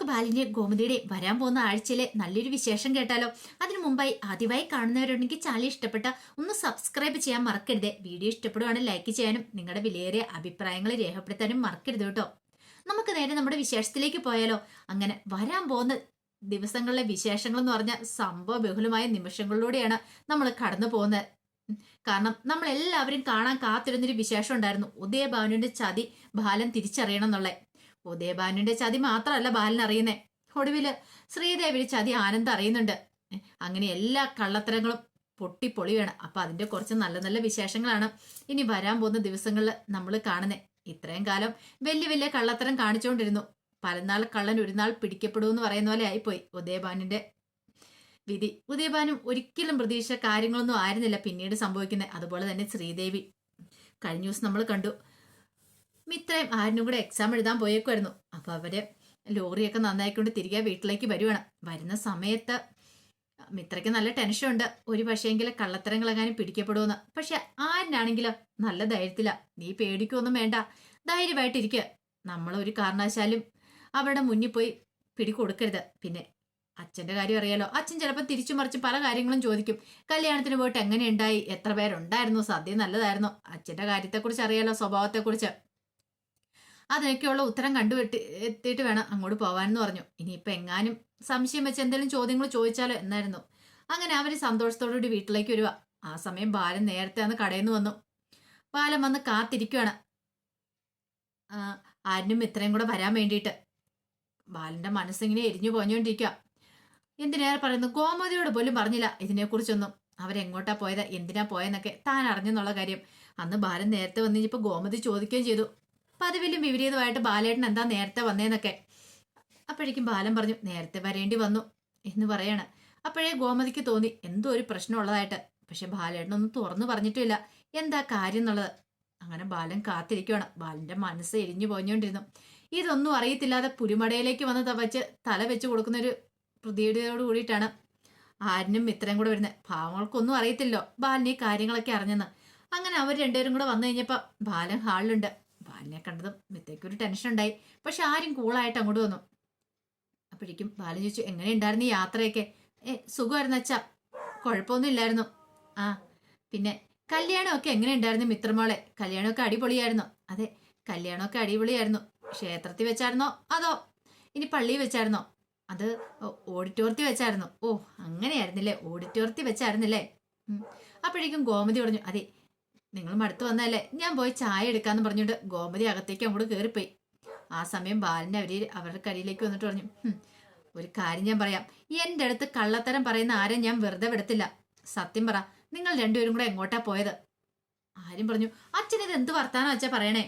നമുക്ക് ബാലിന്റെ ഗോമതിയുടെ വരാൻ പോകുന്ന ആഴ്ചയിലെ നല്ലൊരു വിശേഷം കേട്ടാലോ? അതിനു മുമ്പായി ആദ്യമായി കാണുന്നവരുണ്ടെങ്കിൽ ചാനൽ ഇഷ്ടപ്പെട്ട ഒന്ന് സബ്സ്ക്രൈബ് ചെയ്യാൻ മറക്കരുത്. വീഡിയോ ഇഷ്ടപ്പെടുവാണെങ്കിൽ ലൈക്ക് ചെയ്യാനും നിങ്ങളുടെ വിലയേറിയ അഭിപ്രായങ്ങൾ രേഖപ്പെടുത്താനും മറക്കരുത് കേട്ടോ. നമുക്ക് നേരെ നമ്മുടെ വിശേഷത്തിലേക്ക് പോയാലോ? അങ്ങനെ വരാൻ പോകുന്ന ദിവസങ്ങളിലെ വിശേഷങ്ങൾ എന്ന് പറഞ്ഞാൽ സംഭവ ബഹുലമായ നിമിഷങ്ങളിലൂടെയാണ് നമ്മൾ കടന്നു പോകുന്നത്. കാരണം നമ്മൾ എല്ലാവരും കാണാൻ കാത്തിരുന്നൊരു വിശേഷം ഉണ്ടായിരുന്നു. ഉദയഭാനുവിന്റെ ചതി ബാലൻ തിരിച്ചറിയണം എന്നുള്ളത്. ഉദയഭാനുവിന്റെ ചതി മാത്രമല്ല ബാലൻ അറിയുന്നേ. ഒടുവിൽ ശ്രീദേവിയുടെ ചതി ആനന്ദ് അറിയുന്നുണ്ട്. അങ്ങനെ എല്ലാ കള്ളത്തരങ്ങളും പൊട്ടിപ്പൊളിയാണ് അപ്പൊ അതിന്റെ കുറച്ച് നല്ല നല്ല വിശേഷങ്ങളാണ് ഇനി വരാൻ പോകുന്ന ദിവസങ്ങളിൽ നമ്മൾ കാണുന്നത് ഇത്രയും കാലം വലിയ വലിയ കള്ളത്തരം കാണിച്ചുകൊണ്ടിരുന്നു. പലനാൾ കള്ളൻ ഒരു നാൾ പിടിക്കപ്പെടുമെന്ന് പറയുന്ന പോലെ ആയിപ്പോയി. ഉദയഭാനുവിന്റെ വിധി. ഉദയഭാനും ഒരിക്കലും പ്രതീക്ഷ കാര്യങ്ങളൊന്നും ആയിരുന്നില്ല പിന്നീട് സംഭവിക്കുന്നത്. അതുപോലെ തന്നെ ശ്രീദേവി. കഴിഞ്ഞ ദിവസം നമ്മൾ കണ്ടു. മിത്രയും ആരിനും കൂടെ എക്സാം എഴുതാൻ പോയേക്കുമായിരുന്നു അപ്പോൾ അവർ ലോറിയൊക്കെ നന്നായിക്കൊണ്ട് തിരികെ വീട്ടിലേക്ക് വരുവാണ്. വരുന്ന സമയത്ത് മിത്രയ്ക്ക് നല്ല ടെൻഷനുണ്ട് ഒരു പക്ഷേങ്കിൽ കള്ളത്തരങ്ങളെങ്ങാനും പിടിക്കപ്പെടുമെന്ന് പക്ഷെ ആരിനാണെങ്കിലോ നല്ല ധൈര്യത്തില. നീ പേടിക്കൊന്നും വേണ്ട. ധൈര്യമായിട്ടിരിക്കുക നമ്മളൊരു കാരണവശാലും അവരുടെ മുന്നിൽ പോയി പിടികൊടുക്കരുത്. പിന്നെ അച്ഛന്റെ കാര്യം അറിയാലോ. അച്ഛൻ ചിലപ്പോൾ തിരിച്ചു മറിച്ച് പല കാര്യങ്ങളും ചോദിക്കും. കല്യാണത്തിന് പോയിട്ട് എങ്ങനെയുണ്ടായി എത്ര പേരുണ്ടായിരുന്നു? സദ്യ നല്ലതായിരുന്നു. അച്ഛന്റെ കാര്യത്തെക്കുറിച്ച് അറിയാലോ സ്വഭാവത്തെക്കുറിച്ച്. അതിനൊക്കെയുള്ള ഉത്തരം കണ്ടുപെട്ടി എത്തിയിട്ട് വേണം അങ്ങോട്ട് പോവാനെന്ന് പറഞ്ഞു. ഇനിയിപ്പോൾ എങ്ങാനും സംശയം വെച്ച് എന്തെങ്കിലും ചോദ്യങ്ങൾ ചോദിച്ചാലോ എന്നായിരുന്നു. അങ്ങനെ അവർ സന്തോഷത്തോടുകൂടി വീട്ടിലേക്ക് വരിക ആ സമയം ബാലൻ നേരത്തെ അന്ന് കടയിൽ നിന്ന് വന്നു. ബാലൻ വന്ന് കാത്തിരിക്കുകയാണ് ആരിനും ഇത്രയും കൂടെ വരാൻ വേണ്ടിയിട്ട്. ബാലന്റെ മനസ്സിങ്ങനെ എരിഞ്ഞു പോഞ്ഞുകൊണ്ടിരിക്കുക എന്തിനേറെ പറയുന്നു ഗോമതിയോട് പോലും പറഞ്ഞില്ല ഇതിനെക്കുറിച്ചൊന്നും. അവരെങ്ങോട്ടാ പോയത്? എന്തിനാ പോയെന്നൊക്കെ താൻ അറിഞ്ഞെന്നുള്ള കാര്യം. അന്ന് ബാലൻ നേരത്തെ വന്നിപ്പോൾ ഗോമതി ചോദിക്കുകയും ചെയ്തു. പതിവിലും വിപരീതമായിട്ട് ബാലേട്ടൻ എന്താ നേരത്തെ വന്നേന്നൊക്കെ. അപ്പോഴേക്കും ബാലൻ പറഞ്ഞു നേരത്തെ വരേണ്ടി വന്നു എന്ന് പറയാണ്. അപ്പോഴേ ഗോമതിക്ക് തോന്നി എന്തോ ഒരു പ്രശ്നമുള്ളതായിട്ട്. പക്ഷെ ബാലേട്ടനൊന്നും തുറന്നു പറഞ്ഞിട്ടില്ല. എന്താ കാര്യം എന്നുള്ളത്? അങ്ങനെ ബാലൻ കാത്തിരിക്കുവാണ്. ബാലന്റെ മനസ്സ് എരിഞ്ഞു പോഞ്ഞുകൊണ്ടിരുന്നു. ഇതൊന്നും അറിയത്തില്ലാതെ പുലിമടയിലേക്ക് വന്ന് തവച്ച് തല വെച്ച് കൊടുക്കുന്ന ഒരു പ്രതിയോട് കൂടിയിട്ടാണ് ആരിനും ഇത്രയും കൂടെ വരുന്നത്. പാവങ്ങൾക്കൊന്നും അറിയത്തില്ലോ ബാലിന് ഈ കാര്യങ്ങളൊക്കെ അറിഞ്ഞെന്ന്. അങ്ങനെ അവർ രണ്ടുപേരും കൂടെ വന്നു കഴിഞ്ഞപ്പോൾ ബാലൻ ഹാളിലുണ്ട്. ബാലിനെ കണ്ടതും മിത്തേക്ക് ഒരു ടെൻഷൻ ഉണ്ടായി. പക്ഷെ ആരും കൂളായിട്ട് അങ്ങോട്ട് വന്നു. അപ്പോഴേക്കും ബാലൻ ചോദിച്ചു എങ്ങനെ ഉണ്ടായിരുന്നു ഈ യാത്രയൊക്കെ? ഏ സുഖമായിരുന്നു അച്ഛാ. കുഴപ്പമൊന്നും ഇല്ലായിരുന്നു. ആ പിന്നെ കല്യാണമൊക്കെ എങ്ങനെ ഉണ്ടായിരുന്നു മിത്രമോളെ? കല്യാണമൊക്കെ അടിപൊളിയായിരുന്നു? അതെ കല്യാണമൊക്കെ അടിപൊളിയായിരുന്നു. ക്ഷേത്രത്തിൽ വെച്ചായിരുന്നോ? അതോ ഇനി പള്ളിയിൽ വെച്ചായിരുന്നോ? അത് ഓഡിറ്റോറിയത്തിൽ വെച്ചായിരുന്നു. ഓ അങ്ങനെയായിരുന്നില്ലേ? ഓഡിറ്റോറിയത്തിൽ വെച്ചായിരുന്നില്ലേ. അപ്പോഴേക്കും ഗോമതി പറഞ്ഞു അതെ നിങ്ങൾ മടുത്തു വന്നതല്ലേ? ഞാൻ പോയി ചായ എടുക്കാന്ന് പറഞ്ഞുകൊണ്ട് ഗോമതി അകത്തേക്ക് അങ്ങോട്ട് കയറിപ്പോയി ആ സമയം ബാലന്റെ അവർ അവരുടെ കരിയിലേക്ക് വന്നിട്ട് പറഞ്ഞു ഒരു കാര്യം ഞാൻ പറയാം. എന്റെ അടുത്ത് കള്ളത്തരം പറയുന്ന ആരും ഞാൻ വെറുതെ വിടത്തില്ല. സത്യം പറ നിങ്ങൾ രണ്ടുപേരും കൂടെ എങ്ങോട്ടാ പോയത്? ആരും പറഞ്ഞു അച്ഛൻ ഇത് എന്ത് വർത്താനോ അച്ഛാ പറയണേ?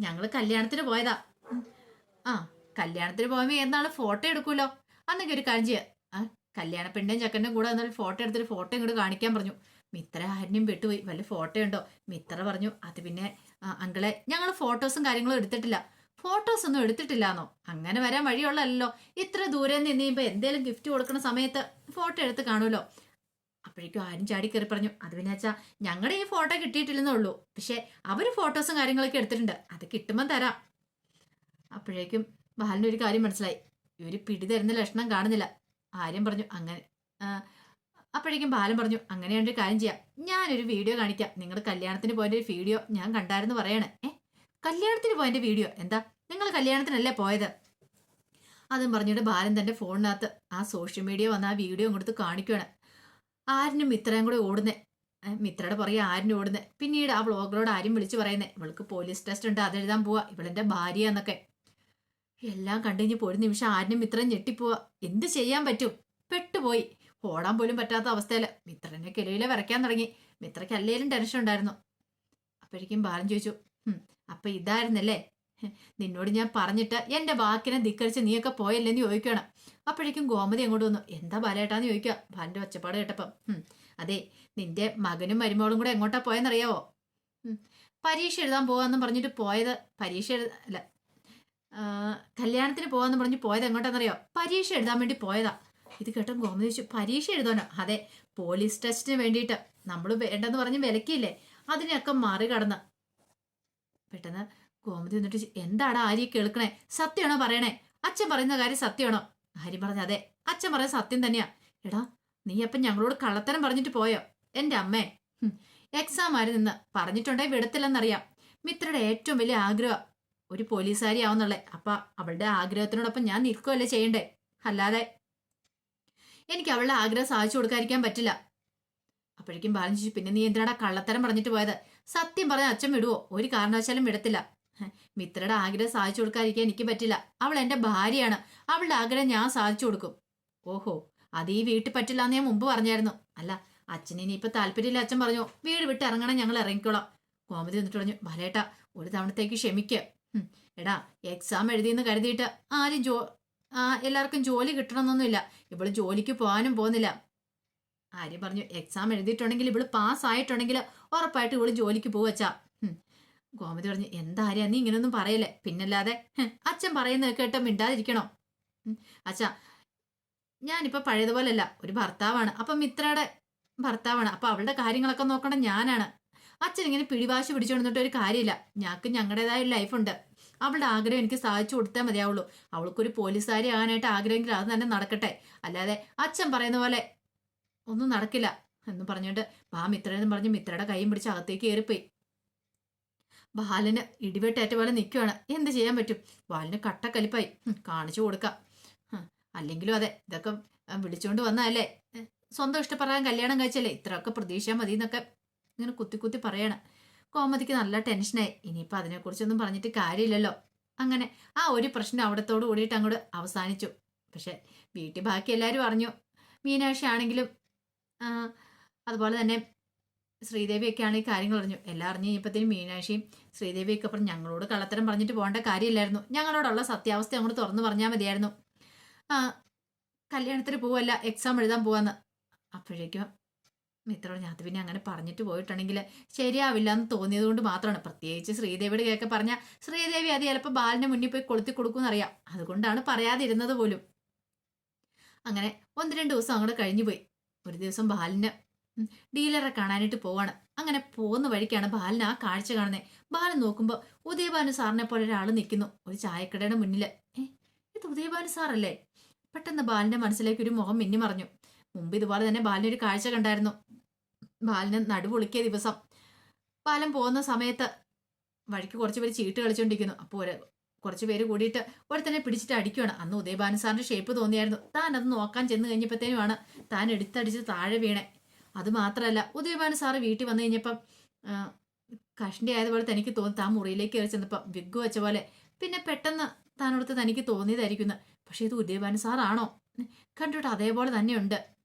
ഞങ്ങൾ കല്യാണത്തിന് പോയതാ. ആ കല്യാണത്തിന് പോകുമ്പോ എന്നാൾ ഫോട്ടോ എടുക്കൂലോ അന്നൊക്കെ ഒരു കാര്യം ചെയ്യാം. ആ കല്യാണ പെണ്ണും ചക്കന്റെ കൂടെ എന്നാൽ ഫോട്ടോ എടുത്തിട്ട് ഫോട്ടോ ഇങ്ങോട്ട് കാണിക്കാൻ പറഞ്ഞു. മിത്ര ആരുടെയും വിട്ടുപോയി. വല്ല ഫോട്ടോ ഉണ്ടോ? മിത്ര പറഞ്ഞു അത് പിന്നെ അങ്കിളെ ഞങ്ങൾ ഫോട്ടോസും കാര്യങ്ങളും എടുത്തിട്ടില്ല. ഫോട്ടോസ് ഒന്നും എടുത്തിട്ടില്ലാന്നോ? അങ്ങനെ വരാൻ വഴിയുള്ളല്ലോ ഇത്ര ദൂരെ നിന്ന് കഴിയുമ്പോൾ എന്തേലും ഗിഫ്റ്റ് കൊടുക്കുന്ന സമയത്ത് ഫോട്ടോ എടുത്ത് കാണുമല്ലോ. അപ്പോഴേക്കും ആരും ചാടി കയറി പറഞ്ഞു അത് പിന്നെ വെച്ചാൽ ഞങ്ങളുടെ ഈ ഫോട്ടോ കിട്ടിയിട്ടില്ലെന്നേ ഉള്ളൂ. പക്ഷെ അവർ ഫോട്ടോസും കാര്യങ്ങളൊക്കെ എടുത്തിട്ടുണ്ട്. അത് കിട്ടുമ്പോൾ തരാം. അപ്പോഴേക്കും ബാലിനൊരു കാര്യം മനസ്സിലായി. ഇവർ പിടി തരുന്ന ലക്ഷണം കാണുന്നില്ല. ആര്യം പറഞ്ഞു അങ്ങനെ അപ്പോഴേക്കും ബാലൻ പറഞ്ഞു അങ്ങനെയാണ്ട് ഒരു കാര്യം ചെയ്യാം. ഞാനൊരു വീഡിയോ കാണിക്കാം. നിങ്ങളുടെ കല്യാണത്തിന് പോയ ഒരു വീഡിയോ ഞാൻ കണ്ടായിരുന്നു പറയണേ. ഏ? കല്യാണത്തിന് പോയതിന്റെ വീഡിയോ? എന്താ? നിങ്ങൾ കല്യാണത്തിനല്ലേ പോയത്? അതും പറഞ്ഞിട്ട് ബാലൻ തന്റെ ഫോണിനകത്ത് ആ സോഷ്യൽ മീഡിയ വന്ന ആ വീഡിയോ കൊടുത്ത് കാണിക്കുകയാണ് ആരിനും മിത്രയും കൂടെ ഓടുന്നേ. മിത്രയുടെ പുറകെ ആരിനും ഓടുന്നേ. പിന്നീട് ആ വ്ളോഗറോട് ആരും വിളിച്ചു പറയുന്നേ. ഇവൾക്ക് പോലീസ് ടെസ്റ്റ് ഉണ്ട്. അതെഴുതാൻ പോവാ. ഇവളെന്റെ ഭാര്യ എന്നൊക്കെ. എല്ലാം കണ്ടു കഴിഞ്ഞപ്പോൾ ഒരു നിമിഷം ആരിനും മിത്രം ഞെട്ടിപ്പോവാ. എന്ത് ചെയ്യാൻ പറ്റും? പെട്ടുപോയി. ഓടാൻ പോലും പറ്റാത്ത അവസ്ഥയിൽ മിത്രനെ കിലയിലെ വരയ്ക്കാൻ തുടങ്ങി. മിത്രയ്ക്ക് അല്ലേലും ടെൻഷൻ ഉണ്ടായിരുന്നു. അപ്പോഴേക്കും ബാലൻ ചോദിച്ചു "ഹും, അപ്പൊ ഇതായിരുന്നല്ലേ? നിന്നോട് ഞാൻ പറഞ്ഞിട്ട് എന്റെ വാക്കിനെ ധിക്കരിച്ച് നീയൊക്കെ പോയല്ലേന്ന് ചോദിക്കണം അപ്പോഴേക്കും ഗോമതി അങ്ങോട്ട് വന്നു എന്താ ബാലേട്ടാന്ന് ചോദിക്കുക? ബാലന്റെ ഒച്ചപ്പാട് കേട്ടപ്പം "ഹും, അതെ നിന്റെ മകനും മരുമോളും കൂടെ എങ്ങോട്ടാ പോയെന്നറിയാവോ? പരീക്ഷ എഴുതാൻ പോവാന്ന് പറഞ്ഞിട്ട് പോയത് പരീക്ഷ എഴുത അല്ല കല്യാണത്തിന് പോവാന്ന് പറഞ്ഞ് പോയത് എങ്ങോട്ടാന്നറിയോ? പരീക്ഷ എഴുതാൻ വേണ്ടി പോയതാ. ഇത് കേട്ടോ ഗോമതി ചോദിച്ചു പരീക്ഷ എഴുതാനോ അതെ പോലീസ് ടെസ്റ്റിന് വേണ്ടിയിട്ട്. നമ്മൾ വേണ്ടെന്ന് പറഞ്ഞ് വിലക്കിയില്ലേ? അതിനെയൊക്കെ മറികടന്ന്. പെട്ടെന്ന് ഗോമതി എന്നിട്ട് എന്താടാ ആര്യ കേൾക്കണേ? സത്യമാണോ പറയണേ? അച്ഛൻ പറയുന്ന കാര്യം സത്യമാണോ? ആര്യ പറഞ്ഞ അതെ അച്ഛൻ പറയുന്ന സത്യം തന്നെയാ. എടാ നീ അപ്പം ഞങ്ങളോട് കള്ളത്തരം പറഞ്ഞിട്ട് പോയോ? എന്റെ അമ്മേ. എക്സാം ആര് നിന്ന്? പറഞ്ഞിട്ടുണ്ടേ വിടത്തില്ലെന്നറിയാം. മിത്രയുടെ ഏറ്റവും വലിയ ആഗ്രഹം ഒരു പോലീസുകാരി ആവുന്നുള്ളേ. അപ്പം അവളുടെ ആഗ്രഹത്തിനോടൊപ്പം ഞാൻ നിൽക്കുകയല്ലേ ചെയ്യണ്ടേ? അല്ലാതെ എനിക്ക് അവളുടെ ആഗ്രഹം സാധിച്ചു കൊടുക്കാതിരിക്കാൻ പറ്റില്ല. അപ്പോഴേക്കും ബാലൻ ചോദിച്ചു പിന്നെ നീ എന്തിനാടാ കള്ളത്തരം പറഞ്ഞിട്ട് പോയത്? സത്യം പറഞ്ഞ അച്ഛൻ വിടുവോ? ഒരു കാരണവശാലും വിടത്തില്ല. മിത്രയുടെ ആഗ്രഹം സാധിച്ചു കൊടുക്കാതിരിക്കാൻ എനിക്ക് പറ്റില്ല. അവൾ എന്റെ ഭാര്യയാണ്. അവളുടെ ആഗ്രഹം ഞാൻ സാധിച്ചു കൊടുക്കും. ഓഹോ അത് ഈ വീട്ടിൽ പറ്റില്ല എന്ന് ഞാൻ മുമ്പ് പറഞ്ഞായിരുന്നു. അല്ല അച്ഛന് ഇപ്പൊ താല്പര്യമില്ല അച്ഛൻ പറഞ്ഞു. വീട് വിട്ട് ഇറങ്ങണം ഞങ്ങൾ ഇറങ്ങിക്കോളാം. കോമതി എന്നിട്ട് പറഞ്ഞു ബാലേട്ടാ ഒരു തവണത്തേക്ക് ക്ഷമിക്കുക എടാ എക്സാം എഴുതിയെന്ന് കരുതിയിട്ട് ആരും ജോ എല്ലാവർക്കും ജോലി കിട്ടണമെന്നൊന്നുമില്ല. ഇവൾ ജോലിക്ക് പോകാനും പോകുന്നില്ല. ആര്യ പറഞ്ഞു എക്സാം എഴുതിയിട്ടുണ്ടെങ്കിൽ ഇവൾ പാസ് ആയിട്ടുണ്ടെങ്കിൽ ഉറപ്പായിട്ട് ഇവൾ ജോലിക്ക് പോവച്ചാ ഗോമതി പറഞ്ഞു എന്താ ആര്യ നീ ഇങ്ങനൊന്നും പറയല്ലേ? പിന്നല്ലാതെ അച്ഛൻ പറയുന്നത് കേട്ടോ മിണ്ടാതിരിക്കണോ? അച്ഛാ ഞാനിപ്പോ പഴയതുപോലല്ല. ഒരു ഭർത്താവാണ്. അപ്പൊ മിത്രയുടെ ഭർത്താവാണ്. അപ്പൊ അവളുടെ കാര്യങ്ങളൊക്കെ നോക്കണ്ട ഞാനാണ്. അച്ഛൻ ഇങ്ങനെ പിടിവാശി പിടിച്ചുകൊണ്ടിട്ട് ഒരു കാര്യമില്ല. ഞങ്ങൾക്ക് ഞങ്ങളുടേതായ ലൈഫ് ലൈഫുണ്ട് അവളുടെ ആഗ്രഹം എനിക്ക് സാധിച്ചു കൊടുത്താൽ മതിയാവുള്ളൂ. അവൾക്കൊരു പോലീസുകാരി ആകാനായിട്ട് ആഗ്രഹമെങ്കിൽ അത് തന്നെ നടക്കട്ടെ. അല്ലാതെ അച്ഛൻ പറയുന്ന പോലെ ഒന്നും നടക്കില്ല എന്ന് പറഞ്ഞുകൊണ്ട് ബാ മിത്രനെന്ന് പറഞ്ഞ് മിത്രയുടെ കൈയും പിടിച്ച് അകത്തേക്ക് കയറിപ്പോയി. ബാലന് ഇടിവെട്ടേറ്റ പോലെ നിൽക്കുവാണ് എന്ത് ചെയ്യാൻ പറ്റും? ബാലിന് കട്ടക്കലിപ്പായി. കാണിച്ചു കൊടുക്കാം. അല്ലെങ്കിലും അതെ ഇതൊക്കെ വിളിച്ചുകൊണ്ട് വന്നതല്ലേ? സ്വന്തം ഇഷ്ടപ്രകാരം കല്യാണം കഴിച്ചല്ലേ? ഇത്രയൊക്കെ പ്രതീക്ഷ മതി എന്നൊക്കെ ഇങ്ങനെ കുത്തി കുത്തി പറയാണ്. കോമതിക്ക് നല്ല ടെൻഷനായി ഇനിയിപ്പോൾ അതിനെക്കുറിച്ചൊന്നും പറഞ്ഞിട്ട് കാര്യമില്ലല്ലോ. അങ്ങനെ ആ ഒരു പ്രശ്നം അവിടത്തോട് കൂടിയിട്ട് അങ്ങോട്ട് അവസാനിച്ചു. പക്ഷെ വീട്ടിൽ ബാക്കി എല്ലാവരും അറിഞ്ഞു. മീനാക്ഷി ആണെങ്കിലും അതുപോലെ തന്നെ ശ്രീദേവിയൊക്കെ ആണ് ഈ കാര്യങ്ങൾ അറിഞ്ഞു. എല്ലാം അറിഞ്ഞു കഴിഞ്ഞപ്പോഴത്തേനും മീനാക്ഷിയും ശ്രീദേവിയൊക്കെ അപ്പുറം ഞങ്ങളോട് കള്ളത്തരം പറഞ്ഞിട്ട് പോകേണ്ട കാര്യമില്ലായിരുന്നു. ഞങ്ങളോടുള്ള സത്യാവസ്ഥ അങ്ങോട്ട് തുറന്നു പറഞ്ഞാൽ മതിയായിരുന്നു. കല്യാണത്തിന് പോവല്ല എക്സാം എഴുതാൻ പോവാന്ന്. അപ്പോഴേക്കും മിത്രോട് ഞാൻ പിന്നെ അങ്ങനെ പറഞ്ഞിട്ട് പോയിട്ടുണ്ടെങ്കിൽ ശരിയാവില്ല എന്ന് തോന്നിയത് കൊണ്ട് മാത്രമാണ്. പ്രത്യേകിച്ച് ശ്രീദേവിയുടെ കേൾക്കെ പറഞ്ഞ ശ്രീദേവി അത് ചിലപ്പോൾ ബാലിന്റെ മുന്നിൽ പോയി കൊളുത്തി കൊടുക്കുമെന്നറിയാം. അതുകൊണ്ടാണ് പറയാതിരുന്നത് പോലും. അങ്ങനെ ഒന്ന് രണ്ട് ദിവസം അങ്ങോട്ട് കഴിഞ്ഞു പോയി. ഒരു ദിവസം ബാലിന് ഡീലറെ കാണാനായിട്ട് പോവാണ്. അങ്ങനെ പോകുന്ന വഴിക്കാണ് ബാലിന് ആ കാഴ്ച കാണുന്നത് ബാലൻ നോക്കുമ്പോൾ ഉദയഭാനു സാറിനെ പോലെ ഒരാൾ നിൽക്കുന്നു ഒരു ചായക്കടയുടെ മുന്നിൽ ഏ ഇത് ഉദയഭാനു സാറല്ലേ? പെട്ടെന്ന് ബാലിന്റെ മനസ്സിലേക്ക് ഒരു മുഖം മിന്നി മറഞ്ഞു മുമ്പ് ഇതുപോലെ തന്നെ ബാലിന് ഒരു കാഴ്ച കണ്ടായിരുന്നു. ബാലിന് നടുപൊളിക്കിയ ദിവസം. ബാലൻ പോകുന്ന സമയത്ത് വഴിക്ക് കുറച്ച് പേര് ചീട്ട് കളിച്ചുകൊണ്ടിരിക്കുന്നു അപ്പോൾ ഒരു കുറച്ച് പേര് കൂടിയിട്ട് ഒരുത്തനെ പിടിച്ചിട്ട് അടിക്കുവാണ്. അന്ന് ഉദയഭാനു സാറിന്റെ ഷേപ്പ് തോന്നിയായിരുന്നു. താൻ അത് നോക്കാൻ ചെന്ന് കഴിഞ്ഞപ്പോഴത്തേനുമാണ് താൻ എടുത്തടിച്ച് താഴെ വീണേ. അത് മാത്രമല്ല ഉദയഭാനു സാറ് വീട്ടിൽ വന്നു കഴിഞ്ഞപ്പം കഷ്ണി ആയതുപോലെ തനിക്ക് തോന്നി. താൻ മുറിയിലേക്ക് കയറി ചെന്നപ്പം വിഗ് വെച്ച പോലെ. പിന്നെ പെട്ടെന്ന് താനോടത്ത് തനിക്ക് തോന്നിയതായിരിക്കുന്നു. പക്ഷേ ഇത് ഉദയഭാനു സാറാണോ? കണ്ടിട്ട് അതേപോലെ തന്നെയുണ്ട്.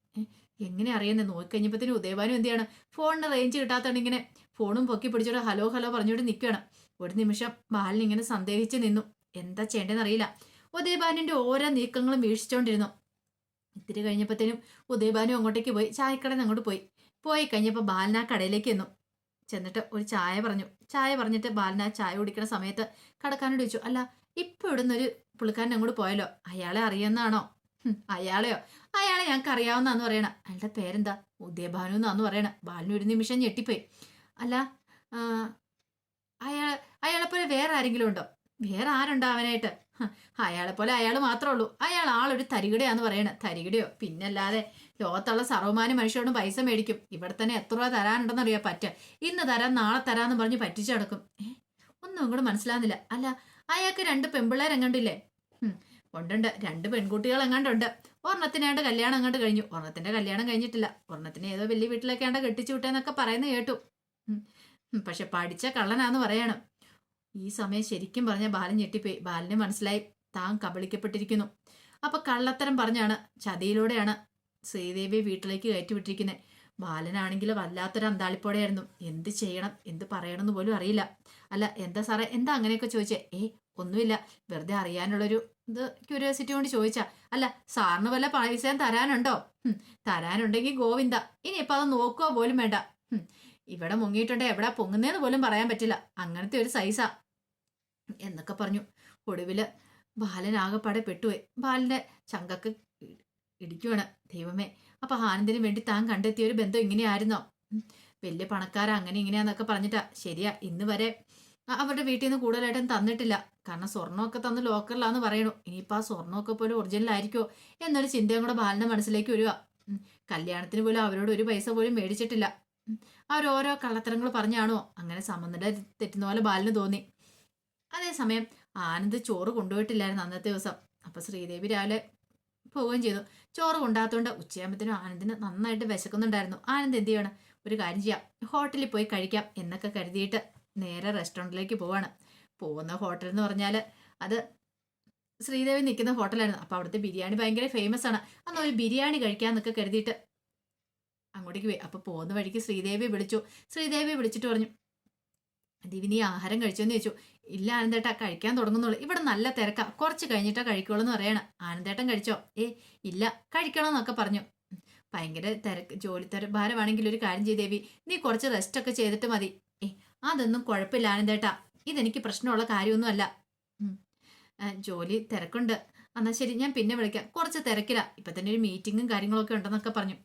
എങ്ങനെ അറിയുന്നത് നോക്കിക്കഴിഞ്ഞപ്പോഴത്തേനും ഉദയഭാനു എന്ത് ചെയ്യണം? ഫോണിന് റേഞ്ച് കിട്ടാത്തതുകൊണ്ട് ഇങ്ങനെ ഫോണും പൊക്കി പിടിച്ചോട്ട് ഹലോ ഹലോ പറഞ്ഞുകൊണ്ട് നിൽക്കുകയാണ് ഒരു നിമിഷം ബാലൻ ഇങ്ങനെ സന്ദേഹിച്ച് നിന്നു. എന്താ ചെയ്യേണ്ടതെന്ന് അറിയില്ല ഉദയഭാനുവിന്റെ ഓരോ നീക്കങ്ങളും വീക്ഷിച്ചുകൊണ്ടിരുന്നു ഇത്തിരി കഴിഞ്ഞപ്പോഴത്തേനും ഉദയഭാനു അങ്ങോട്ടേക്ക് പോയി. ചായക്കടയിൽ അങ്ങോട്ട് പോയി. പോയി കഴിഞ്ഞപ്പോൾ ബാലൻ ആ കടയിലേക്ക് എന്നു ചെന്നിട്ട് ഒരു ചായ പറഞ്ഞു. ചായ പറഞ്ഞിട്ട് ബാലൻ ആ ചായ കുടിക്കുന്ന സമയത്ത് കടക്കാനോട് ചോദിച്ചു അല്ല ഇപ്പൊ ഇവിടുന്ന് ഒരു പുള്ളിക്കാരൻ അങ്ങോട്ട് പോയല്ലോ. അയാളെ അറിയുന്നതാണോ? അയാളെയോ? അയാളെ ഞങ്ങൾക്ക് അറിയാവുന്നാന്ന് പറയണ. അയാളുടെ പേരെന്താ? ഉദയഭാനു എന്നാന്ന് പറയണ. ബാലിന് ഒരു നിമിഷം ഞെട്ടിപ്പോയി. അല്ല അയാൾ അയാളെപ്പോലെ വേറെ ആരെങ്കിലും ഉണ്ടോ? വേറെ ആരുണ്ടോ അവനായിട്ട്? അയാളെ അയാളെപ്പോലെ അയാൾ മാത്രമേ ഉള്ളൂ. അയാൾ ആളൊരു തരികിടയാന്ന് പറയണ. തരികിടയോ? പിന്നല്ലാതെ ലോകത്തുള്ള സർവമാന മനുഷ്യരോടും പൈസ മേടിക്കും. ഇവിടെ തന്നെ എത്ര രൂപ തരാനുണ്ടെന്ന് അറിയാൻ പറ്റുക ഇന്ന് തരാം നാളെ തരാന്ന് പറഞ്ഞ് പറ്റിച്ചു നടക്കും ഒന്നും അങ്ങോട്ട് മനസ്സിലാകുന്നില്ല അല്ല അയാൾക്ക് രണ്ട് ഉം, ഉണ്ടുണ്ട് രണ്ട് പെൺകുട്ടികൾ എങ്ങാണ്ടുണ്ട് ഒരെണ്ണത്തിനാണ്ട് കല്യാണം അങ്ങോട്ട് കഴിഞ്ഞു. ഒരെണ്ണത്തിന്റെ കല്യാണം കഴിഞ്ഞിട്ടില്ല. ഒരെണ്ണത്തിന് ഏതോ വലിയ വീട്ടിലേക്കാണ്ട് കെട്ടിച്ചു വിട്ടേന്നൊക്കെ പറയുന്നത് കേട്ടു. പക്ഷെ പഠിച്ച കള്ളനാന്ന് പറയണം. ഈ സമയം ശരിക്കും പറഞ്ഞ ബാലൻ ഞെട്ടിപ്പോയി. ബാലന് മനസ്സിലായി. താൻ കബളിക്കപ്പെട്ടിരിക്കുന്നു. അപ്പൊ കള്ളത്തരം പറഞ്ഞാണ്. ചതിയിലൂടെയാണ് ശ്രീദേവി വീട്ടിലേക്ക് കയറ്റിവിട്ടിരിക്കുന്നത് ബാലനാണെങ്കിൽ വല്ലാത്തൊരു അന്താളിപ്പോടെയായിരുന്നു. എന്ത് ചെയ്യണം? എന്ത് പറയണമെന്ന് പോലും അറിയില്ല. അല്ല എന്താ സാറേ? എന്താ അങ്ങനെയൊക്കെ ചോദിച്ചേ? ഏ ഒന്നുമില്ല. വെറുതെ അറിയാനുള്ളൊരു ഇത് ക്യൂരിയോസിറ്റി കൊണ്ട് ചോദിച്ചാ അല്ല സാറിന് വല്ല പൈസയും തരാനുണ്ടോ? തരാനുണ്ടെങ്കിൽ ഗോവിന്ദ ഇനിയിപ്പോ അത് നോക്കുക പോലും വേണ്ട. ഇവിടെ മുങ്ങിയിട്ടുണ്ട് എവിടെ പൊങ്ങുന്നേന്ന് പോലും പറയാൻ പറ്റില്ല അങ്ങനത്തെ ഒരു സൈസാ എന്നൊക്കെ പറഞ്ഞു. ഒടുവിൽ ബാലനാകപ്പാടെ പെട്ടുപോയി. ബാലന്റെ ചങ്കക്ക് ഇടിക്കുവാണ് ദൈവമേ അപ്പൊ ആനന്ദിന് വേണ്ടി താൻ കണ്ടെത്തിയ ഒരു ബന്ധം ഇങ്ങനെയായിരുന്നോ? വലിയ പണക്കാരാ അങ്ങനെ ഇങ്ങനെയാന്നൊക്കെ പറഞ്ഞിട്ടാ. ശരിയാ ഇന്ന് വരെ അവരുടെ വീട്ടിൽ നിന്ന് കൂടുതലായിട്ടും തന്നിട്ടില്ല. കാരണം സ്വർണമൊക്കെ തന്ന് ലോക്കറിലാന്ന് പറയണു. ഇനിയിപ്പോൾ ആ സ്വർണമൊക്കെ പോലും ഒറിജിനൽ ആയിരിക്കോ എന്നൊരു ചിന്തയും കൂടെ ബാലന്റെ മനസ്സിലേക്ക് വരിക കല്യാണത്തിന് പോലും അവരോട് ഒരു പൈസ പോലും മേടിച്ചിട്ടില്ല. അവരോരോ കള്ളത്തരങ്ങൾ പറഞ്ഞാണോ അങ്ങനെ സമനില തെറ്റുന്ന പോലെ ബാലിന് തോന്നി. അതേസമയം ആനന്ദ് ചോറ് കൊണ്ടുപോയിട്ടില്ലായിരുന്നു അന്നത്തെ ദിവസം. അപ്പൊ ശ്രീദേവി രാവിലെ പോവുകയും ചെയ്തു. ചോറ് കൊണ്ടാത്തോണ്ട് ഉച്ചയാകുമ്പത്തേനും ആനന്ദിന് നന്നായിട്ട് വിശക്കുന്നുണ്ടായിരുന്നു. ആനന്ദ് എന്ത് ചെയ്യണം? ഒരു കാര്യം ചെയ്യാം. ഹോട്ടലിൽ പോയി കഴിക്കാം എന്നൊക്കെ കരുതിയിട്ട് നേരെ റെസ്റ്റോറന്റിലേക്ക് പോവാണ്. പോകുന്ന ഹോട്ടൽ എന്ന് പറഞ്ഞാൽ അത് ശ്രീദേവി നിൽക്കുന്ന ഹോട്ടലായിരുന്നു. അപ്പോൾ അവിടുത്തെ ബിരിയാണി ഭയങ്കര ഫേമസ് ആണ്. അന്ന് ഒരു ബിരിയാണി കഴിക്കാമെന്നൊക്കെ കരുതിയിട്ട് അങ്ങോട്ടേക്ക് പോയി. അപ്പോൾ പോകുന്ന വഴിക്ക് ശ്രീദേവി വിളിച്ചു. ശ്രീദേവി വിളിച്ചിട്ട് പറഞ്ഞു ദിവി നീ ആഹാരം കഴിച്ചോന്ന് ചോദിച്ചു. ഇല്ല ആനന്ദേട്ടാ കഴിക്കാൻ തുടങ്ങുന്നുള്ളൂ. ഇവിടെ നല്ല തിരക്കാ. കുറച്ച് കഴിഞ്ഞിട്ടാ കഴിക്കുള്ളൂ എന്ന് പറയണം. ആനന്ദേട്ടൻ കഴിച്ചോ? ഏ ഇല്ല കഴിക്കണമെന്നൊക്കെ പറഞ്ഞു. ഭയങ്കര തിരക്ക്. ജോലി ഭാരമാണെങ്കിൽ ഒരു കാര്യം ചെയ്തേവി നീ കുറച്ച് റെസ്റ്റ് ഒക്കെ ചെയ്തിട്ട് മതി. അതൊന്നും കുഴപ്പമില്ല ആനന്ദേട്ടാ ഇതെനിക്ക് പ്രശ്നമുള്ള കാര്യമൊന്നുമല്ല. ജോലി തിരക്കുണ്ട്. എന്നാ ശരി ഞാൻ പിന്നെ വിളിക്കാം. കുറച്ച് തിരക്കില്ല ഇപ്പൊ തന്നെ ഒരു മീറ്റിങ്ങും കാര്യങ്ങളൊക്കെ ഉണ്ടെന്നൊക്കെ പറഞ്ഞു.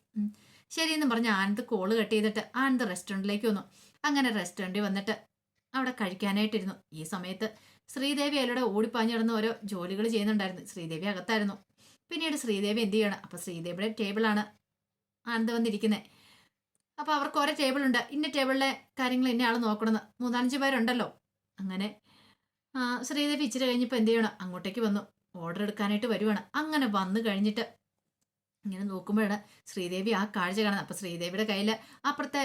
ശരി ശരിയെന്ന് പറഞ്ഞ് ആനന്ദ് കോൾ കട്ട് ചെയ്തിട്ട് ആനന്ദ് റെസ്റ്റോറന്റിലേക്ക് വന്നു. അങ്ങനെ റെസ്റ്റോറന്റിൽ വന്നിട്ട് അവിടെ കഴിക്കാനായിട്ടിരുന്നു. ഈ സമയത്ത് ശ്രീദേവി അയാളുടെ ഓടിപ്പാഞ്ഞു കിടന്ന് ഓരോ ജോലികൾ ചെയ്യുന്നുണ്ടായിരുന്നു. ശ്രീദേവി അകത്തായിരുന്നു. പിന്നീട് ശ്രീദേവി എന്ത് ചെയ്യണം? അപ്പൊ ശ്രീദേവിയുടെ ടേബിളാണ് ആനന്ദ് വന്നിരിക്കുന്നത് അപ്പൊ അവർക്ക് ഓരോ ടേബിളുണ്ട് ഇന്ന ടേബിളിലെ കാര്യങ്ങൾ ഇന്ന ആൾ നോക്കണമെന്ന് മൂന്നാലഞ്ച് പേരുണ്ടല്ലോ. അങ്ങനെ ശ്രീദേവി ഇച്ചിരി കഴിഞ്ഞപ്പോൾ എന്ത് ചെയ്യണം? അങ്ങോട്ടേക്ക് വന്നു. ഓർഡർ എടുക്കാനായിട്ട് വരുവാണ്. അങ്ങനെ വന്നു കഴിഞ്ഞിട്ട് ഇങ്ങനെ നോക്കുമ്പോഴാണ് ശ്രീദേവി ആ കാഴ്ച കാണുന്നത്. അപ്പൊ ശ്രീദേവിയുടെ കയ്യിൽ അപ്പുറത്തെ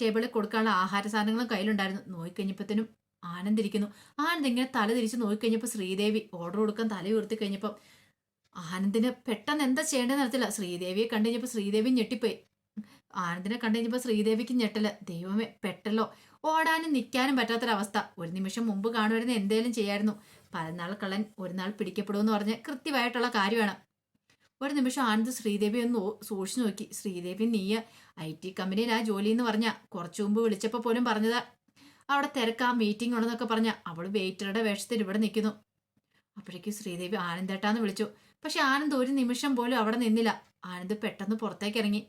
ടേബിളിൽ കൊടുക്കാനുള്ള ആഹാര സാധനങ്ങളും കയ്യിലുണ്ടായിരുന്നു. നോക്കിക്കഴിഞ്ഞപ്പോഴത്തേനും ആനന്ദിരിക്കുന്നു ആനന്ദ് ഇങ്ങനെ തല തിരിച്ച് നോക്കിക്കഴിഞ്ഞപ്പോൾ ശ്രീദേവി ഓർഡർ കൊടുക്കാൻ തല ഉയർത്തി കഴിഞ്ഞപ്പം ആനന്ദിന് പെട്ടെന്ന് എന്താ ചെയ്യേണ്ടതെന്ന് അറിയത്തില്ല. ശ്രീദേവിയെ കണ്ടു കഴിഞ്ഞപ്പോൾ ശ്രീദേവി ഞെട്ടിപ്പോയി. ആനന്ദിനെ കണ്ടുകഴിഞ്ഞപ്പോൾ ശ്രീദേവിക്ക് ഞെട്ടൽ. ദൈവമേ പെട്ടല്ലോ. ഓടാനും നിൽക്കാനും പറ്റാത്തൊരവസ്ഥ. ഒരു നിമിഷം മുമ്പ് കാണുമായിരുന്നു എന്തേലും ചെയ്യായിരുന്നു. പലനാൾ കള്ളൻ ഒരു നാൾ പിടിക്കപ്പെടുമെന്ന് പറഞ്ഞ് കൃത്യമായിട്ടുള്ള കാര്യമാണ്. ഒരു നിമിഷം ആനന്ദ് ശ്രീദേവി ഒന്ന് സൂക്ഷിച്ചു നോക്കി. ശ്രീദേവി നീയ ഐ ടി കമ്പനിയിൽ ആ ജോലി എന്ന് പറഞ്ഞ. കുറച്ചു മുമ്പ് വിളിച്ചപ്പോൾ പോലും പറഞ്ഞത്. അവിടെ തിരക്കാ മീറ്റിംഗ് ഉണ്ടെന്നൊക്കെ പറഞ്ഞ. അവൾ വെയിറ്ററുടെ വേഷത്തിൽ ഇവിടെ നിൽക്കുന്നു. അപ്പോഴേക്കും ശ്രീദേവി ആനന്ദേട്ടാന്ന് വിളിച്ചു. പക്ഷെ ആനന്ദ് ഒരു നിമിഷം പോലും അവിടെ നിന്നില്ല. ആനന്ദ് പെട്ടെന്ന് പുറത്തേക്ക് ഇറങ്ങി.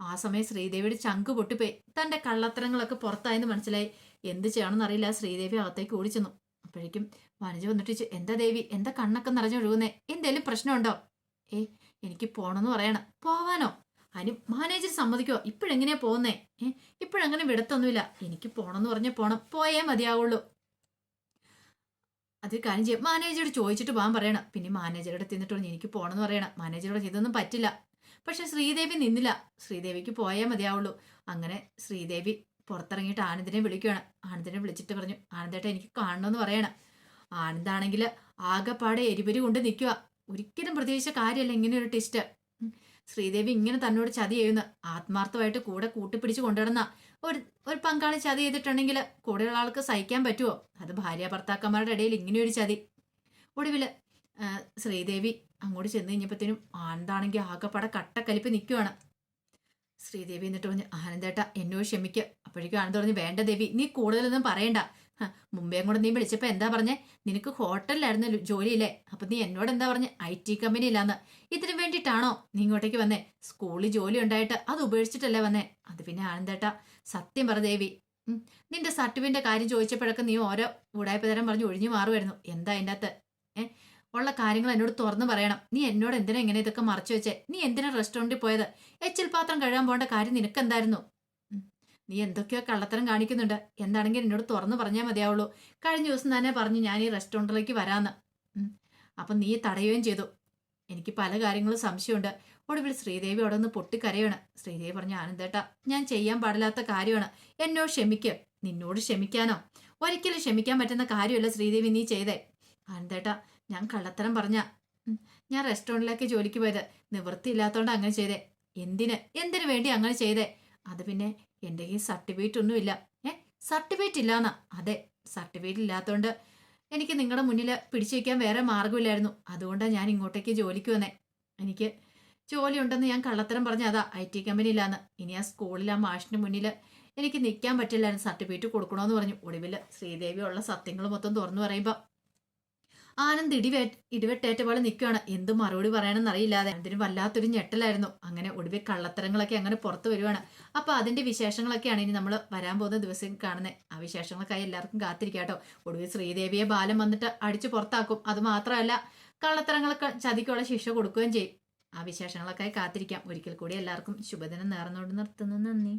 ആ സമയം ശ്രീദേവിയുടെ ചങ്ക് പൊട്ടിപ്പോയി. തന്റെ കള്ളത്തരങ്ങളൊക്കെ പുറത്തായെന്ന് മനസ്സിലായി. എന്ത് ചെയ്യണമെന്നറിയില്ല ശ്രീദേവി അകത്തേക്ക് ഓടിച്ചെന്നു. അപ്പോഴേക്കും വനജ വന്നിട്ട് എന്താ ദേവി? എന്താ കണ്ണൊക്കെ നിറഞ്ഞൊഴുകുന്നേ? എന്തേലും പ്രശ്നമുണ്ടോ? ഏ എനിക്ക് പോണെന്ന് പറയണം. പോവാനോ? അനു മാനേജർ സമ്മതിക്കോ ഇപ്പോഴെങ്ങനെയാ പോകുന്നേ ഏ ഇപ്പോഴങ്ങനെ വിടത്തൊന്നുമില്ല. എനിക്ക് പോണെന്ന് പറഞ്ഞ പോണം. പോയേ മതിയാവുള്ളൂ. അത് കാര്യം ചെയ്യാം. മാനേജറോട് ചോദിച്ചിട്ട് പോകാൻ പറയണം. പിന്നെ മാനേജറോട് തിന്നിട്ട് എനിക്ക് പോണെന്ന് പറയണം. മാനേജറോട് ഇതൊന്നും പറ്റില്ല. പക്ഷെ ശ്രീദേവി നിന്നില്ല. ശ്രീദേവിക്ക് പോയേ മതിയാവുള്ളൂ. അങ്ങനെ ശ്രീദേവി പുറത്തിറങ്ങിയിട്ട് ആനന്ദിനെ വിളിക്കുകയാണ്. ആനന്ദിനെ വിളിച്ചിട്ട് പറഞ്ഞു ആനന്ദേട്ട എനിക്ക് കാണണമെന്ന് പറയണം. ആനന്ദാണെങ്കിൽ ആകെപ്പാടെ എരിപരി കൊണ്ട് നിൽക്കുക. ഒരിക്കലും പ്രതീക്ഷിച്ച കാര്യമല്ല ഇങ്ങനെ ഒരു ടിസ്റ്റ് ശ്രീദേവി ഇങ്ങനെ തന്നോട് ചതി ചെയ്യുന്ന. ആത്മാർത്ഥമായിട്ട് കൂടെ കൂട്ടിപ്പിടിച്ച് കൊണ്ടുവരുന്ന ഒരു ഒരു പങ്കാളി ചതി ചെയ്തിട്ടുണ്ടെങ്കിൽ കൂടെയുള്ള ആൾക്ക് സഹിക്കാൻ പറ്റുമോ അത് ഭാര്യ ഭർത്താക്കന്മാരുടെ ഇടയിൽ ഇങ്ങനെ ഒരു ചതി. ഒടുവിൽ ശ്രീദേവി അങ്ങോട്ട് ചെന്ന് കഴിഞ്ഞപ്പോഴത്തേനും ആനന്ദാണെങ്കിൽ ആകെപ്പാടെ കട്ടക്കലിപ്പ് നിൽക്കുവാണ് ശ്രീദേവി എന്നിട്ട് പറഞ്ഞു ആനന്ദേട്ട എന്നോ ക്ഷമിക്കുക അപ്പോഴേക്കും ആനന്ദ് പറഞ്ഞു വേണ്ട ദേവി നീ കൂടുതലൊന്നും പറയണ്ട. മുമ്പേ കൂടെ നീ വിളിച്ചപ്പോൾ എന്താ പറഞ്ഞേ? നിനക്ക് ഹോട്ടലിലായിരുന്നു ജോലിയില്ലേ? അപ്പൊ നീ എന്നോട് എന്താ പറഞ്ഞേ? ഐ ടി കമ്പനിയിലാന്ന്. ഇതിനു വേണ്ടിയിട്ടാണോ നീ ഇങ്ങോട്ടേക്ക് വന്നേ? സ്കൂളിൽ ജോലി ഉണ്ടായിട്ട് അത് ഉപേക്ഷിച്ചിട്ടല്ലേ വന്നേ? അത് പിന്നെ ആനന്ദേട്ട സത്യം പറ ദേവി. നിന്റെ സർട്ടിഫിക്കറ്റിന്റെ കാര്യം ചോദിച്ചപ്പോഴൊക്കെ നീ ഓരോ ഉടായ്പ തരം പറഞ്ഞ് ഒഴിഞ്ഞു മാറുമായിരുന്നു എന്താ അതിന്റെ അകത്ത്? ഏ ഉള്ള കാര്യങ്ങൾ എന്നോട് തുറന്നു പറയണം. നീ എന്നോട് എന്തിനാ ഇങ്ങനെ ഇതൊക്കെ മറച്ചു വെച്ചേ? നീ എന്തിനാ റെസ്റ്റോറന്റിൽ പോയത്? എച്ചിൽ പാത്രം കഴുകാൻ പോകേണ്ട കാര്യം നിനക്കെന്തായിരുന്നു. നീ എന്തൊക്കെയോ കള്ളത്തരം കാണിക്കുന്നുണ്ട്. എന്താണെങ്കിൽ എന്നോട് തുറന്നു പറഞ്ഞാൽ മതിയാവുള്ളൂ. കഴിഞ്ഞ ദിവസം തന്നെ പറഞ്ഞു ഞാൻ ഈ റെസ്റ്റോറന്റിലേക്ക് വരാമെന്ന്. അപ്പം നീ തടയുകയും ചെയ്തു. എനിക്ക് പല കാര്യങ്ങളും സംശയമുണ്ട്. ഒടുവിൽ ശ്രീദേവി അവിടെ നിന്ന് പൊട്ടിക്കരയാണ്. ശ്രീദേവി പറഞ്ഞു ആനന്ദേട്ടാ ഞാൻ ചെയ്യാൻ പാടില്ലാത്ത കാര്യമാണ്. എന്നോട് ക്ഷമിക്ക്. നിന്നോട് ക്ഷമിക്കാനോ? ഒരിക്കലും ക്ഷമിക്കാൻ പറ്റുന്ന കാര്യമല്ല ശ്രീദേവി നീ ചെയ്തേ. ആനന്ദേട്ടാ ഞാൻ കള്ളത്തരം പറഞ്ഞ. ഞാൻ റെസ്റ്റോറന്റിലേക്ക് ജോലിക്ക് പോയത്. നിവൃത്തിയില്ലാത്തതുകൊണ്ട് അങ്ങനെ ചെയ്തേ. എന്തിന്? എന്തിനു വേണ്ടി അങ്ങനെ ചെയ്തേ? അത് പിന്നെ എന്റെ കയ്യിൽ സർട്ടിഫിക്കറ്റ് ഒന്നുമില്ല ഏ സർട്ടിഫിക്കറ്റ് ഇല്ലാന്നാ? അതെ സർട്ടിഫിക്കറ്റ് ഇല്ലാത്തതുകൊണ്ട് എനിക്ക് നിങ്ങളുടെ മുന്നിൽ പിടിച്ചു വയ്ക്കാൻ വേറെ മാർഗമില്ലായിരുന്നു അതുകൊണ്ടാണ് ഞാൻ ഇങ്ങോട്ടേക്ക് ജോലിക്ക് വന്നേ. എനിക്ക് ജോലി ഉണ്ടെന്ന് ഞാൻ കള്ളത്തരം പറഞ്ഞ അതാ ഐ ടി കമ്പനിയിലാന്ന് ഇനി ആ സ്കൂളിൽ ആ മാഷിന് മുന്നിൽ എനിക്ക് നിൽക്കാൻ പറ്റില്ലായിരുന്നു. സർട്ടിഫിക്കറ്റ് കൊടുക്കണമെന്ന് പറഞ്ഞു. ഒടുവിൽ ശ്രീദേവി ഉള്ള സത്യങ്ങൾ മൊത്തം തുറന്നു പറയുമ്പോൾ ആനന്ദ് ഇടിവേ ഇടിവെട്ടേറ്റ പോലെ നിൽക്കുകയാണ് എന്ത് മറുപടി പറയണമെന്ന് അറിയില്ലാതെ അതിന് വല്ലാത്തൊരു ഞെട്ടലായിരുന്നു. അങ്ങനെ ഒടുവിൽ കള്ളത്തരങ്ങളൊക്കെ അങ്ങനെ പുറത്തു വരുവാണ്. അപ്പൊ അതിന്റെ വിശേഷങ്ങളൊക്കെയാണ് ഇനി നമ്മൾ വരാൻ പോകുന്ന ദിവസം കാണുന്നത് ആ വിശേഷങ്ങൾക്കായി എല്ലാവർക്കും കാത്തിരിക്കാട്ടോ. ഒടുവിൽ ശ്രീദേവിയെ ബാലം വന്നിട്ട് അടിച്ചു പുറത്താക്കും. അത് മാത്രമല്ല കള്ളത്തരങ്ങളൊക്കെ ചതിക്കുള്ള ശിക്ഷ കൊടുക്കുകയും ചെയ്യും. ആ വിശേഷങ്ങളൊക്കെ കാത്തിരിക്കാം. ഒരിക്കൽ കൂടി എല്ലാവർക്കും ശുഭദിനം നേർന്നുകൊണ്ട് നിർത്തുന്നു. നന്ദി.